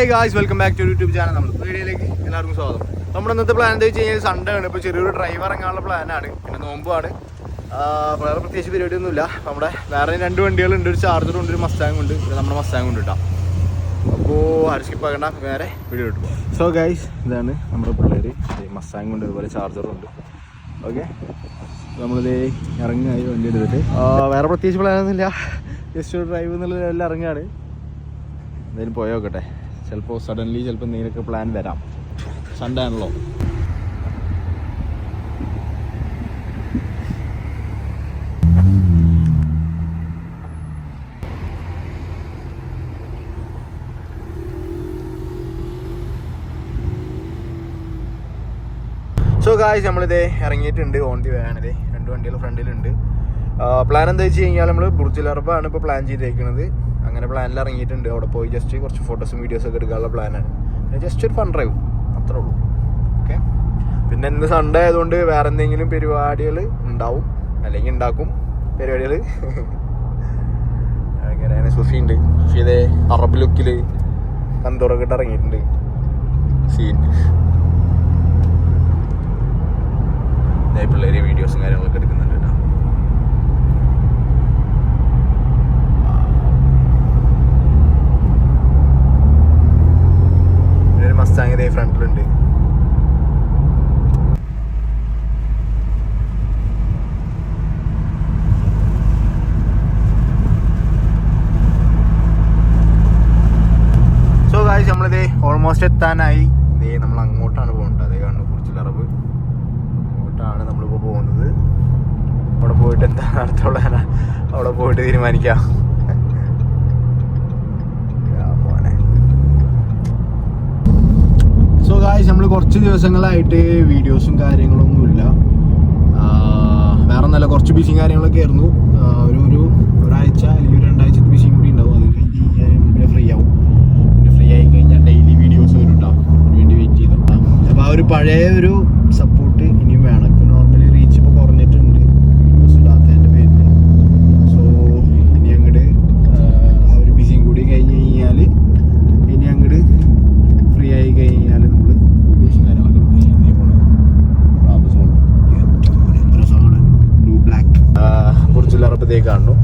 Hey guys welcome back to YouTube channel നമ്മൾ വീഡിയോയിലേക്ക് എല്ലാവർക്കും സ്വാഗതം. നമ്മുടെ ഇന്നത്തെ പ്ലാൻ എന്താ വെച്ച് കഴിഞ്ഞാൽ സൺഡേ ആണ്. ഇപ്പോൾ ചെറിയൊരു ഡ്രൈവ് ഇറങ്ങാനുള്ള പ്ലാനാണ് പിന്നെ നോമ്പാണ്. വേറെ പ്രത്യേകിച്ച് പരിപാടിയൊന്നുമില്ല. നമ്മുടെ വേറെ രണ്ട് വണ്ടികളുണ്ട്. ഒരു ചാർജറും ഉണ്ട് ഒരു മസ്റ്റാങ് ഉണ്ട്. പിന്നെ നമ്മുടെ മസ്റ്റാങ് ഉണ്ട് കേട്ടോ അപ്പോൾ ആരും സ്കിപ്പ് ആക്കണ്ട. നേരെ വീഡിയോ ഇട്ടു സോ ഗായ്സ് ഇതാണ് നമ്മുടെ പിള്ളേർ മസ്റ്റാങ് ഉണ്ട് അതുപോലെ ചാർജറും ഉണ്ട്. ഓക്കെ നമ്മളിത് ഇറങ്ങായി വണ്ടി എടുത്തിട്ട്. വേറെ പ്രത്യേകിച്ച് പ്ലാനൊന്നുമില്ല ജസ്റ്റ് ഒരു ഡ്രൈവ് എന്നുള്ള ലെവലിൽ ഇറങ്ങുകയാണ്. എന്തായാലും പോയി നോക്കട്ടെ. ചിലപ്പോൾ സഡൻലി ചിലപ്പോൾ എന്തെങ്കിലുമൊക്കെ പ്ലാൻ വരാം. സൺഡേ ആണല്ലോ സോ ഗായ്സ് നമ്മളിതേ ഇറങ്ങിയിട്ടുണ്ട് ഓൺ ദി വേണത് രണ്ട് വണ്ടികൾ ഫ്രണ്ടിലുണ്ട് പ്ലാൻ എന്താ വെച്ച് കഴിഞ്ഞാൽ നമ്മൾ ബുർജിൽ അറബാണ് ഇപ്പോൾ പ്ലാൻ ചെയ്തേക്കുന്നത് അങ്ങനെ പ്ലാനിൽ ഇറങ്ങിയിട്ടുണ്ട്. അവിടെ പോയി ജസ്റ്റ് കുറച്ച് ഫോട്ടോസും വീഡിയോസും ഒക്കെ എടുക്കാനുള്ള പ്ലാനാണ് ജസ്റ്റ് ഒരു ഫൺ ഡ്രൈവ് അത്രേ ഉള്ളൂ. ഓക്കെ പിന്നെ ഇന്ന് സൺഡേ ആയതുകൊണ്ട് വേറെ എന്തെങ്കിലും പരിപാടികൾ ഉണ്ടാവും. അല്ലെങ്കിൽ ഉണ്ടാക്കും പരിപാടികൾ. അങ്ങനെയാണ് സുഫി ഉണ്ട്. അറബ് ലുക്കിൽ കന്തൂറൊക്കെ ഇറങ്ങിയിട്ടുണ്ട് സീൻ ഇതേ പിള്ളേര് വീഡിയോസും കാര്യങ്ങളൊക്കെ എടുക്കുന്നുണ്ട് കേട്ടോ പിന്നെ ഒരു മസ്താങ് ഇതേ ഫ്രണ്ടിലുണ്ട് സോ ഗായ്സ് നമ്മളിത് ഓൾമോസ്റ്റ് എത്താനായി. ഇതേ നമ്മൾ അങ്ങോട്ടാണ് പോകേണ്ടത്. അതേ കാണുന്നു കുറിച്ചിലറവ്. അങ്ങോട്ടാണ് നമ്മളിപ്പോൾ പോകുന്നത്. അവിടെ പോയിട്ട് എന്താ അടുത്തുള്ള അവിടെ പോയിട്ട് തീരുമാനിക്കാം. സോ നമ്മൾ കുറച്ച് ദിവസങ്ങളായിട്ട് വീഡിയോസും കാര്യങ്ങളൊന്നുമില്ല വേറെ നല്ല കുറച്ച് ബിസിയും കാര്യങ്ങളൊക്കെ ആയിരുന്നു. ഒരു ഒരു ഒരാഴ്ച അല്ലെങ്കിൽ ഒരു രണ്ടാഴ്ചത്തെ ബിസിയും കൂടി ഉണ്ടാവും അത് കഴിഞ്ഞ് കഴിഞ്ഞാൽ പിന്നെ ഫ്രീ ആവും പിന്നെ ഫ്രീ ആയി കഴിഞ്ഞാൽ ഡെയിലി വീഡിയോസ് വരും ഉണ്ടാവും അതിന് വേണ്ടി വെയിറ്റ് ചെയ്തിട്ടുണ്ടാവും അപ്പോൾ ആ ഒരു പഴയ ഒരു സപ്പോർട്ട് ഇനിയും വേണം ഇപ്പോൾ നോർമലി റീച്ച് ഇപ്പോൾ കുറഞ്ഞിട്ടുണ്ട് വീഡിയോസ് ഇടാത്തതിന്റെ പേരിൽ സോ ഇനി അങ്ങോട്ട് ആ ഒരു ബിസിയും കൂടി കഴിഞ്ഞ് കഴിഞ്ഞാൽ ഇനി അങ്ങോട്ട് ഫ്രീ ആയി കഴിഞ്ഞാൽ നമ്മൾ വീഡിയോസും കാര്യങ്ങളൊക്കെ ഇടും. ഇതേ പോണ റാബസോൾ ബ്ലൂ ബ്ലാക്ക് ബുർജുലറപ്പതേ കാണുന്നു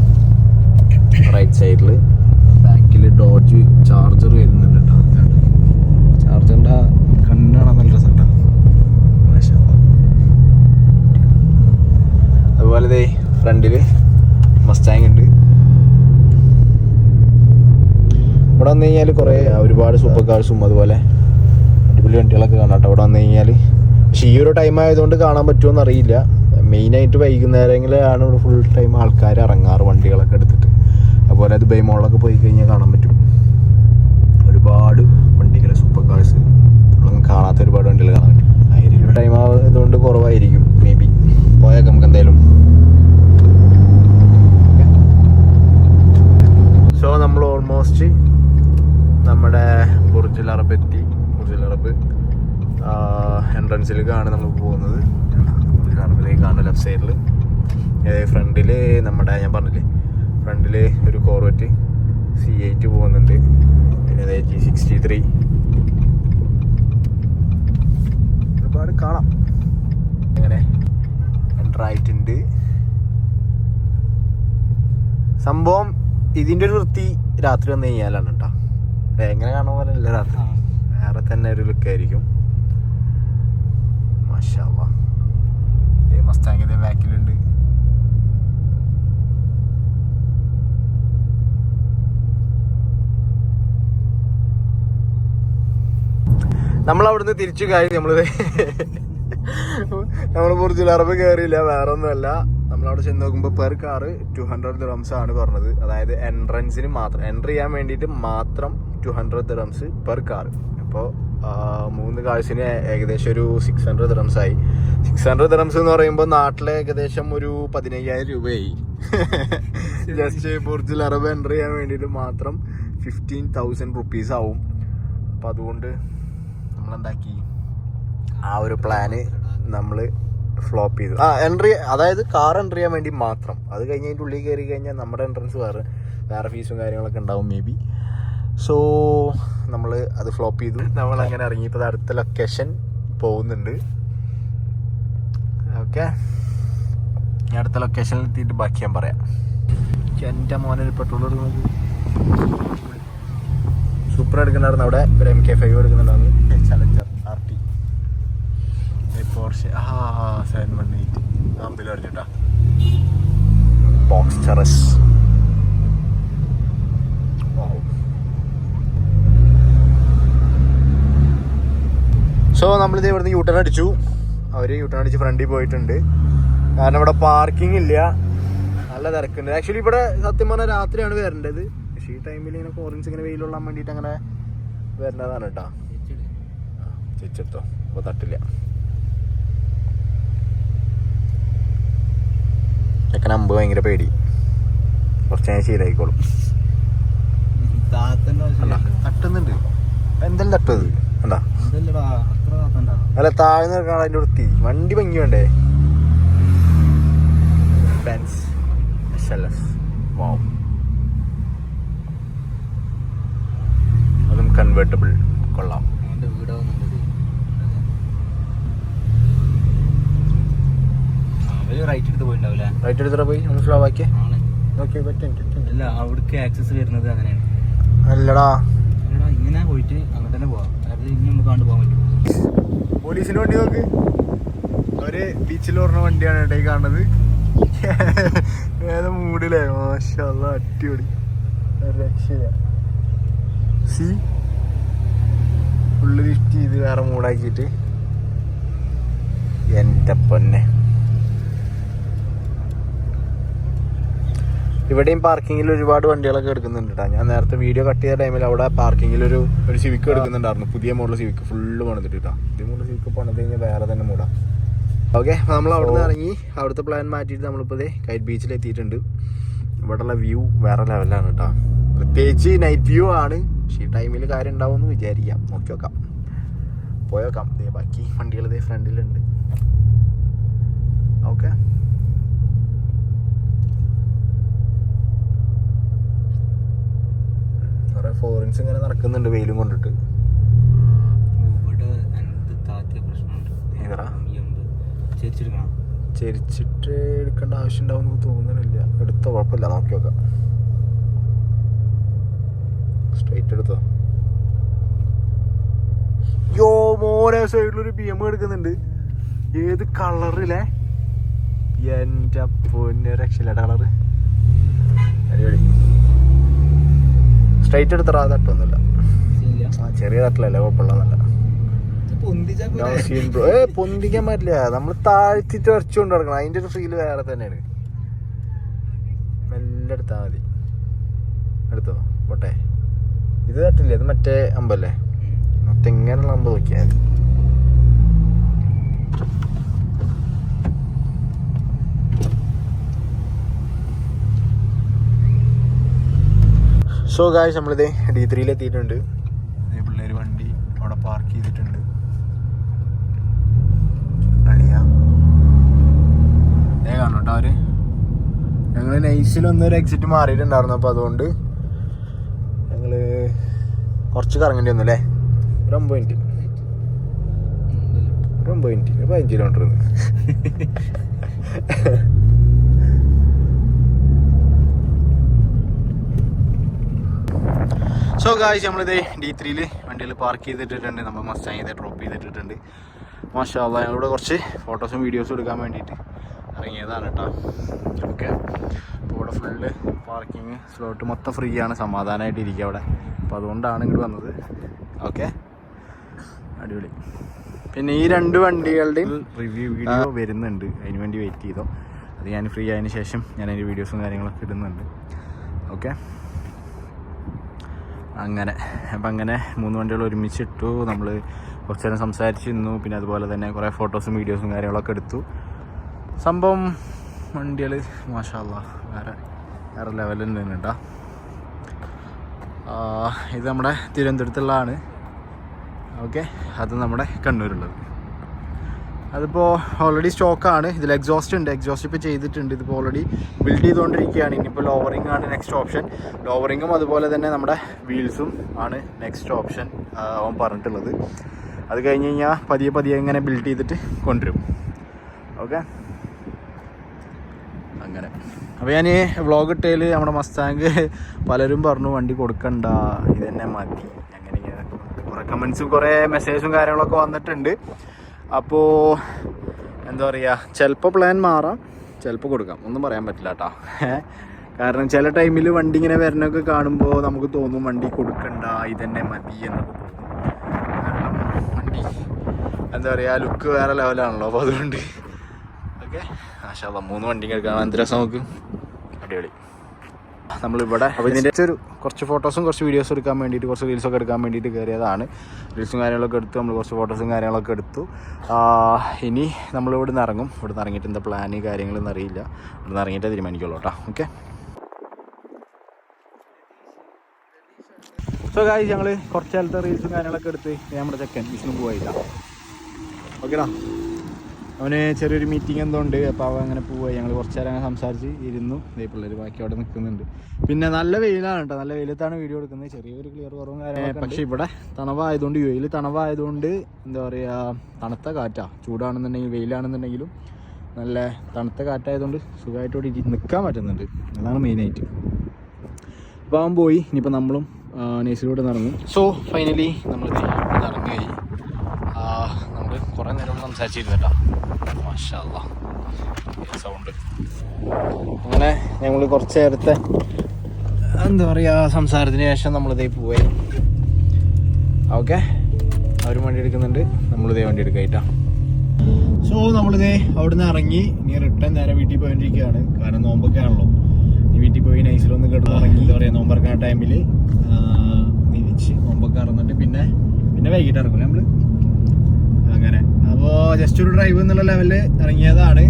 റൈറ്റ് സൈഡിൽ ബാക്കിൽ ഡോജ് ചാർജർ വരുന്നുണ്ട് കേട്ടോ ചാർജറിന്റെ കണ്ണാണ് നല്ല രസമുണ്ടോ അതുപോലെ ദേ ഫ്രണ്ടിൽ മസ്റ്റാങ് ഉണ്ട്. ഇവിടെ വന്നു കഴിഞ്ഞാൽ കുറേ ഒരുപാട് സൂപ്പർ കാർസും അതുപോലെ അടിപൊളി വണ്ടികളൊക്കെ കാണാം കേട്ടോ. ഇവിടെ വന്നു കഴിഞ്ഞാൽ പക്ഷേ ഈ ഒരു ടൈം ആയതുകൊണ്ട് കാണാൻ പറ്റുമോ അറിയില്ല. മെയിനായിട്ട് വൈകുന്നേരങ്ങളിലാണ് ഇവിടെ ഫുൾ ടൈം ആൾക്കാർ ഇറങ്ങാറ് വണ്ടികളൊക്കെ എടുത്തിട്ട്. അതുപോലെ അത് ബൈമോളൊക്കെ പോയി കഴിഞ്ഞാൽ കാണാൻ പറ്റും. ഒരുപാട് വണ്ടികൾ സൂപ്പർ കാർസ് നമ്മളൊന്നും കാണാത്ത ഒരുപാട് വണ്ടികൾ കാണാൻ പറ്റും അതിന്റെ ടൈം ആയതുകൊണ്ട് കുറവായിരിക്കും മേ ബി പോയേക്കാം നമുക്ക് എന്തായാലും സോ നമ്മൾ ഓൾമോസ്റ്റ് നമ്മുടെ ബുർജിൽ അറബ് എത്തി അറബ് എൻട്രൻസിലേക്കാണ് നമ്മൾ പോകുന്നത്. അറബിലേക്കാണ് ലെഫ്റ്റ് സൈഡിൽ ഫ്രണ്ടിൽ നമ്മുടെ ഞാൻ പറഞ്ഞില്ലേ ഫ്രണ്ടിൽ ഒരു കോർവറ്റ് സി എയ്റ്റ് പോകുന്നുണ്ട്. പിന്നെ ജി സിക്സ്റ്റി ത്രീ ഒരുപാട് കാണാം. അങ്ങനെ എന്റർ ആയിട്ടുണ്ട്. സംഭവം ഇതിന്റെ ഒരു വൃത്തി രാത്രി വന്നു കഴിഞ്ഞാലാണ് കേട്ടോ. എങ്ങനെ കാണുന്ന പോലെ രാത്രി. വേറെ തന്നെ ഒരു ലുക്ക് ആയിരിക്കും. മസ്താങ്ങിന്റെ ബാക്കിലുണ്ട് നമ്മൾ അവിടുന്ന് തിരിച്ചു കാര്യം നമ്മൾ നമ്മൾ കുറച്ച് അറബ് കയറിയില്ല വേറെ ഒന്നുമല്ല നമ്മളവിടെ ചെന്ന് നോക്കുമ്പോൾ per car two hundred dirhams ആണ് പറഞ്ഞത്. അതായത് എൻട്രൻസിന് മാത്രം എൻട്രി ചെയ്യാൻ വേണ്ടിയിട്ട് മാത്രം two hundred dirhams per car അപ്പോൾ മൂന്ന് കാഴ്ചന് ഏകദേശം ഒരു സിക്സ് ഹൺഡ്രഡ് ദ്രംസ് ആയി. സിക്സ് ഹൺഡ്രഡ് ദ്രംസ് എന്ന് പറയുമ്പോൾ നാട്ടിലെ ഏകദേശം ഒരു പതിനയ്യായിരം രൂപയായി. ജസ്റ്റ് ബുർജുൽ അറബ് എന്റർ ചെയ്യാൻ വേണ്ടിയിട്ട് മാത്രം ഫിഫ്റ്റീൻ തൗസൻഡ് റുപ്പീസ് ആവും. അപ്പോൾ അതുകൊണ്ട് നമ്മളെന്താക്കി? ആ ഒരു പ്ലാന് നമ്മൾ ഫ്ലോപ്പ് ചെയ്തു. ആ എൻട്രി അതായത് കാർ എൻട്രി ചെയ്യാൻ വേണ്ടി മാത്രം. അത് കഴിഞ്ഞ് അതിന്റെ ഉള്ളിൽ കയറി കഴിഞ്ഞാൽ നമ്മുടെ എൻട്രൻസ് വേറെ വേറെ ഫീസും കാര്യങ്ങളൊക്കെ ഉണ്ടാവും മേ ബി സോ നമ്മൾ അത് ഫ്ലോപ്പ് ചെയ്തു. നമ്മൾ അങ്ങനെ ഇറങ്ങി. ഇപ്പോൾ അടുത്ത ലൊക്കേഷൻ പോകുന്നുണ്ട്. ഓക്കെ അടുത്ത ലൊക്കേഷനിൽ എത്തിയിട്ട് ബാക്കി ഞാൻ പറയാം. എന്റെ മോനെ പെട്രോൾ എടുക്കുന്നത് സൂപ്പർ എടുക്കുന്നുണ്ടായിരുന്നു. അവിടെ ഒരു എം കെ ഫൈവ് എടുക്കുന്നുണ്ടായിരുന്നു. ചലഞ്ചർ ആർ ടി പോർഷെ ആ seven one eight Boxster so നമ്മളിത് ഇവിടുന്ന് യൂട്ടേൺ അടിച്ചു. അവർ യൂട്ടേൺ അടിച്ച് ഫ്രണ്ടിൽ പോയിട്ടുണ്ട്. കാരണം ഇവിടെ പാർക്കിംഗ് ഇല്ല. നല്ല തിരക്കുണ്ട്. ആക്ച്വലി ഇവിടെ സത്യം പറഞ്ഞാൽ രാത്രിയാണ് വരേണ്ടത്. പക്ഷേ ഈ ടൈമിൽ ഇങ്ങനെ കോറിൻസ് ഇങ്ങനെ വെയിലുള്ളാൻ വേണ്ടിയിട്ട് അങ്ങനെ വരേണ്ടതാണ് കേട്ടോ. ചേച്ചെടുത്തോ അപ്പോൾ തട്ടില്ല. ചെക്കൻ അമ്പ് ഭയങ്കര പേടി. കുറച്ച് ഞാൻ ശീലായിക്കോളും. തട്ടുന്നുണ്ട്. എന്തെല്ലാം തട്ടത് കണ്ടാ? താത്തണ്ട അല്ല താഴ്ന്ന കാണാൻ അതിന്റെ വൃത്തി വണ്ടി ഭംഗി വേണ്ടേ? ബെൻസ്. അതും കൺവേർട്ടബിൾ കൊള്ളാം. റൈറ്റ് എടുത്ത് റൈറ്റ് എടുത്തിട്ട് പോയി? ഒന്ന് സ്ലോ ആക്കിയേ ആണ്. നോക്കി പറ്റും അല്ല അവിടേക്ക് ആക്സസ് വരുന്നത് അങ്ങനെയാണ്. അല്ലടാ. അല്ലടാ ഇങ്ങനെ പോയിട്ട് അങ്ങനെ തന്നെ പോവാം അതായത് ഇനി നമുക്ക് കണ്ടു പോകാൻ പറ്റും പോലീസിന് വണ്ടി നോക്ക്. അവർ ബീച്ചിൽ പറഞ്ഞ വണ്ടിയാണ് കേട്ടോ കാണുന്നത്. ഏത് മൂടില്ലേ? മാഷല്ല അടിപൊളി. സി. ഫുള്ള് ലിഫ്റ്റ് ചെയ്ത് വേറെ മൂടാക്കിയിട്ട്. എന്റെ പൊന്നെ. ഇവിടെയും പാർക്കിങ്ങിൽ ഒരുപാട് വണ്ടികളൊക്കെ എടുക്കുന്നുണ്ട് കേട്ടോ ഞാൻ നേരത്തെ വീഡിയോ കട്ട് ചെയ്ത ടൈമിൽ അവിടെ പാർക്കിങ്ങിൽ ഒരു ഒരു സിവിക്ക് എടുക്കുന്നുണ്ടായിരുന്നു. പുതിയ മോഡൽ സിവിക്ക് ഫുള്ള് പണിതിട്ട് കേട്ടോ പുതിയ മോഡൽ സിവിക്ക് പണിത് കഴിഞ്ഞാൽ വേറെ തന്നെ മൂടാം ഓക്കെ നമ്മൾ അവിടെ നിന്ന് ഇറങ്ങി. അവിടുത്തെ പ്ലാൻ മാറ്റിയിട്ട് നമ്മളിപ്പോൾ ഇതേ കൈറ്റ് ബീച്ചിൽ എത്തിയിട്ടുണ്ട്. ഇവിടെയുള്ള വ്യൂ വേറെ ലെവലാണ് കേട്ടോ പ്രത്യേകിച്ച് നൈറ്റ് വ്യൂ ആണ്. പക്ഷേ ഈ ടൈമിൽ കാര്യം ഉണ്ടാവുമെന്ന് വിചാരിക്കാം. നോക്കി നോക്കാം. പോയോക്കാം. ദേ ബാക്കി വണ്ടികൾ ഇതേ ഫ്രണ്ടിലുണ്ട് ഓക്കെ കുറെ ഇങ്ങനെ നടക്കുന്നുണ്ട് വെയിലും കൊണ്ടിട്ട്. ചരിച്ചിട്ട് എടുക്കേണ്ട ആവശ്യം ഉണ്ടാവും തോന്നുന്നില്ല. എടുത്തോ കുഴപ്പമില്ല. നോക്കി നോക്കാം. സ്ട്രൈറ്റ് എടുത്തോ? യോ മോനെ സൈഡിലൊരു ബി എം എടുക്കുന്നുണ്ട്. ഏത് കളറിലെ എന്റെ പൊന്നെ രക്ഷയില്ലാട്ട കളറ് അടിപൊളി സ്ട്രൈറ്റ് എടുത്തറ തട്ടൊന്നുമില്ല ചെറിയ തട്ടിലല്ല കുഴപ്പമില്ല. ഏ പൊന്തിക്കാൻ പറ്റില്ല. നമ്മൾ താഴ്ത്തിട്ട് വരച്ചുകൊണ്ട് നടക്കണം അതിന്റെ ഒരു ഫീൽ വേറെ തന്നെയാണ്. മെല്ലെ എടുത്താ മതി. എടുത്തോ? പോട്ടെ. ഇത് തട്ടില്ലേ? ഇത് മറ്റേ അമ്പല്ലേ? മറ്റെങ്ങനെയുള്ള അമ്പ് നോക്കിയാൽ മതി. സോ ഗായ്സ് നമ്മളിത് ഡി ത്രീയിൽ എത്തിയിട്ടുണ്ട് പിള്ളേർ വണ്ടി അവിടെ പാർക്ക് ചെയ്തിട്ടുണ്ട്. ഏ അവർ. ഞങ്ങൾ നൈസിൽ ഒരു എക്സിറ്റ് മാറിയിട്ടുണ്ടായിരുന്നു. അപ്പോൾ അതുകൊണ്ട് ഞങ്ങൾ കുറച്ച് കറങ്ങേണ്ടി വന്നു അല്ലേ ഒരു ഒമ്പത് മിനിറ്റ് ഒരു ഒമ്പത് മിനിറ്റ് പതിനഞ്ച് കിലോമീറ്റർ സോ ഗായ്സ് നമ്മളിത് ഡി ത്രീയിൽ വണ്ടിയിൽ പാർക്ക് ചെയ്തിട്ടിട്ടുണ്ട്. നമ്മൾ മസ്റ്റാങ് ചെയ്ത് ഡ്രോപ്പ് ചെയ്തിട്ടിട്ടുണ്ട്. മാഷാ അള്ളാ ഞങ്ങളിവിടെ കുറച്ച് ഫോട്ടോസും വീഡിയോസും എടുക്കാൻ വേണ്ടിയിട്ട് ഇറങ്ങിയതാണ് കേട്ടോ. ഓക്കെ അപ്പോൾ ഇവിടെ ഫുള്ള് പാർക്കിങ് സ്ലോട്ട് മൊത്തം ഫ്രീ ആണ്. സമാധാനമായിട്ട് ഇരിക്കുക അവിടെ. അപ്പോൾ അതുകൊണ്ടാണ് ഇങ്ങോട്ട് വന്നത്. ഓക്കെ അടിപൊളി. പിന്നെ ഈ രണ്ട് വണ്ടികളുടെയും റിവ്യൂ വീഡിയോ വരുന്നുണ്ട്. അതിന് വേണ്ടി വെയിറ്റ് ചെയ്തോ. അത് ഞാൻ ഫ്രീ ആയതിനു ശേഷം ഞാൻ അതിന്റെ വീഡിയോസും കാര്യങ്ങളൊക്കെ ഇടുന്നുണ്ട്. ഓക്കെ അങ്ങനെ. അപ്പം അങ്ങനെ മൂന്ന് വണ്ടികൾ ഒരുമിച്ചിട്ടു. നമ്മൾ കുറച്ച് നേരം സംസാരിച്ചിരുന്നു. പിന്നെ അതുപോലെ തന്നെ കുറേ ഫോട്ടോസും വീഡിയോസും കാര്യങ്ങളൊക്കെ എടുത്തു. സംഭവം വണ്ടികൾ മാഷാല്ല വേറെ വേറെ ലെവലിൽ നിന്ന് ഇത് നമ്മുടെ തിരുവനന്തപുരത്തുള്ളതാണ്. ഓക്കെ? അത് നമ്മുടെ കണ്ണൂരുള്ളത്. അതിപ്പോൾ ഓൾറെഡി സ്റ്റോക്കാണ് ഇതിൽ എക്സോസ്റ്റ് ഉണ്ട്. എക്സോസ്റ്റ് ഇപ്പോൾ ചെയ്തിട്ടുണ്ട്. ഇതിപ്പോൾ ഓൾറെഡി ബിൽഡ് ചെയ്തുകൊണ്ടിരിക്കുകയാണ്. ഇനിയിപ്പോൾ ലോവറിംഗ് ആണ് നെക്സ്റ്റ് ഓപ്ഷൻ ലോവറിങ്ങും അതുപോലെ തന്നെ നമ്മുടെ വീൽസും ആണ് നെക്സ്റ്റ് ഓപ്ഷൻ അവൻ പറഞ്ഞിട്ടുള്ളത്. അത് കഴിഞ്ഞ് കഴിഞ്ഞാൽ പതിയെ പതിയെ ഇങ്ങനെ ബിൽഡ് ചെയ്തിട്ട് കൊണ്ടുവരും. ഓക്കെ അങ്ങനെ. അപ്പോൾ ഞാൻ വ്ളോഗ് ഇട്ടതിൽ നമ്മുടെ മസ്താങ്ക് പലരും പറഞ്ഞു വണ്ടി കൊടുക്കണ്ട. ഇതെന്നെ മാറ്റി അങ്ങനെ കുറേ കമൻസും കുറേ മെസ്സേജും കാര്യങ്ങളൊക്കെ വന്നിട്ടുണ്ട്. അപ്പോൾ എന്താ പറയുക ചിലപ്പോൾ പ്ലാൻ മാറാം. ചിലപ്പോൾ കൊടുക്കാം. ഒന്നും പറയാൻ പറ്റില്ല കേട്ടോ കാരണം ചില ടൈമിൽ വണ്ടി ഇങ്ങനെ വരണൊക്കെ കാണുമ്പോൾ നമുക്ക് തോന്നും വണ്ടി കൊടുക്കണ്ട ഇതന്നെ മതി എന്ന് കാരണം വണ്ടി എന്താ പറയുക ലുക്ക് വേറെ ലെവലാണല്ലോ അപ്പോൾ അതുകൊണ്ട്. ഓക്കെ ആശാ മൂന്ന് വണ്ടി കേൾക്കാം എന്ത് രസം നമുക്ക് അടിപൊളി. നമ്മളിവിടെ അപ്പോൾ ഇതിന്റെ ഒരു കുറച്ച് ഫോട്ടോസും കുറച്ച് വീഡിയോസും എടുക്കാൻ വേണ്ടിയിട്ട് കുറച്ച് റീൽസൊക്കെ എടുക്കാൻ വേണ്ടിയിട്ട് കയറിയതാണ്. റീൽസും കാര്യങ്ങളൊക്കെ എടുത്തു നമ്മൾ കുറച്ച് ഫോട്ടോസും കാര്യങ്ങളൊക്കെ എടുത്തു. ഇനി നമ്മളിവിടെ നിന്ന് ഇറങ്ങും. ഇവിടെ നിന്ന് ഇറങ്ങിയിട്ട് എന്താ പ്ലാന് കാര്യങ്ങളൊന്നും അറിയില്ല. ഇവിടെ നിന്ന് ഇറങ്ങിയിട്ടേ തീരുമാനിക്കുള്ളൂ കേട്ടോ. ഓക്കെ സോ കാര്യം ഞങ്ങൾ കുറച്ച് കാലത്തെ റീൽസും കാര്യങ്ങളൊക്കെ എടുത്ത് ഞാൻ നമ്മുടെ ചെക്കൻ വിഷ്ണു പോയില്ല ഓക്കെടാ അവന് ചെറിയൊരു മീറ്റിംഗ് എന്തോ ഉണ്ട് അപ്പോൾ അവൻ അങ്ങനെ പോവുക ഞങ്ങൾ കുറച്ച് നേരം അങ്ങനെ സംസാരിച്ച് ഇരുന്നു. ഇതേ പിള്ളേർ ബാക്കി അവിടെ നിൽക്കുന്നുണ്ട്. പിന്നെ നല്ല വെയിലാണ് കേട്ടോ നല്ല വെയിലത്താണ് വീഡിയോ എടുക്കുന്നത്. ചെറിയൊരു ക്ലിയർ കുറവും കാര്യങ്ങളൊക്കെ പക്ഷേ ഇവിടെ തണവായതുകൊണ്ട് വെയിൽ തണവായതുകൊണ്ട് എന്താ പറയുക തണുത്ത കാറ്റാ. ചൂടാണെന്നുണ്ടെങ്കിൽ വെയിലാണെന്നുണ്ടെങ്കിലും നല്ല തണുത്ത കാറ്റായതുകൊണ്ട് സുഖമായിട്ട് ഇവിടെ ഇരി- നിൽക്കാൻ പറ്റുന്നുണ്ട്. അതാണ് മെയിനായിട്ട് അപ്പോൾ അവൻ പോയി. ഇനിയിപ്പോൾ നമ്മളും നേഴ്സിലൂടെ നടന്നു. സോ ഫൈനലി നമ്മൾ ഇറങ്ങുകയായി നമ്മൾ കുറേ നേരം സംസാരിച്ചിരുന്നു സൗണ്ട് അങ്ങനെ ഞങ്ങൾ കുറച്ച് നേരത്തെ എന്താ പറയുക സംസാരത്തിന് ശേഷം നമ്മളിതേ പോയി ഓക്കെ? അവരും വണ്ടി എടുക്കുന്നുണ്ട്. നമ്മളിതേ വണ്ടി എടുക്കായിട്ടാ. സോ നമ്മളിതേ അവിടുന്ന് ഇറങ്ങി ഇനി റിട്ടേൺ നേരെ വീട്ടിൽ പോയിരിക്കുകയാണ് കാരണം നോമ്പൊക്കെ ആണല്ലോ. ഇനി വീട്ടിൽ പോയി നൈസിലൊന്ന് കിടന്നിറങ്ങി എന്താ പറയുക നോമ്പറക്കുന്ന ടൈമിൽ നിരിച്ച് നോമ്പൊക്കെ ഇറന്നിട്ട് പിന്നെ പിന്നെ വൈകിട്ട് ഇറങ്ങും നമ്മൾ അങ്ങനെ. അപ്പോൾ ജസ്റ്റ് ഒരു ഡ്രൈവ് എന്നുള്ള ലെവലിൽ ഇറങ്ങിയതാണ്.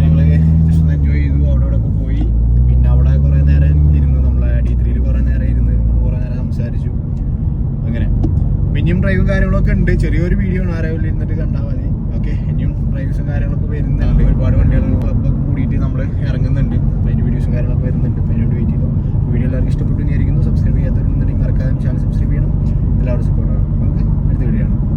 ഞങ്ങൾ ജസ്റ്റ് ഒന്ന് എൻജോയ് ചെയ്തു. അവിടെ അവിടെ ഒക്കെ പോയി. പിന്നെ അവിടെ കുറേ നേരം ഇരുന്ന് നമ്മളെ ഡി ത്രീയിൽ കുറേ നേരം ഇരുന്ന് കുറേ നേരം സംസാരിച്ചു. അങ്ങനെ. പിന്നെയും ഡ്രൈവും കാര്യങ്ങളൊക്കെ ഉണ്ട്. ചെറിയൊരു വീഡിയോ ആണ്. ആരാവില്ല ഇരുന്നിട്ട് കണ്ടാൽ മതി. ഓക്കെ ഇനിയും ഡ്രൈവേഴ്സും കാര്യങ്ങളൊക്കെ വരുന്നുണ്ട്. ഒരുപാട് വണ്ടികൾ ക്ലബ്ബൊക്കെ കൂടിയിട്ട് നമ്മൾ ഇറങ്ങുന്നുണ്ട്. അപ്പോൾ അതിന്റെ വീഡിയോസും കാര്യങ്ങളൊക്കെ വരുന്നുണ്ട്. അപ്പോൾ അതിനോട് വെയിറ്റ് ചെയ്തു. വീഡിയോ എല്ലാവർക്കും ഇഷ്ടപ്പെട്ടു വിചാരിക്കുന്നു. സബ്സ്ക്രൈബ് ചെയ്യാത്തവരുണ്ടെങ്കിൽ മറക്കാതെ ചാനൽ സബ്സ്ക്രൈബ് ചെയ്യണം. എല്ലാവരും സപ്പോർട്ടാണ് ഓക്കെ അടുത്ത വീഡിയോ ആണ്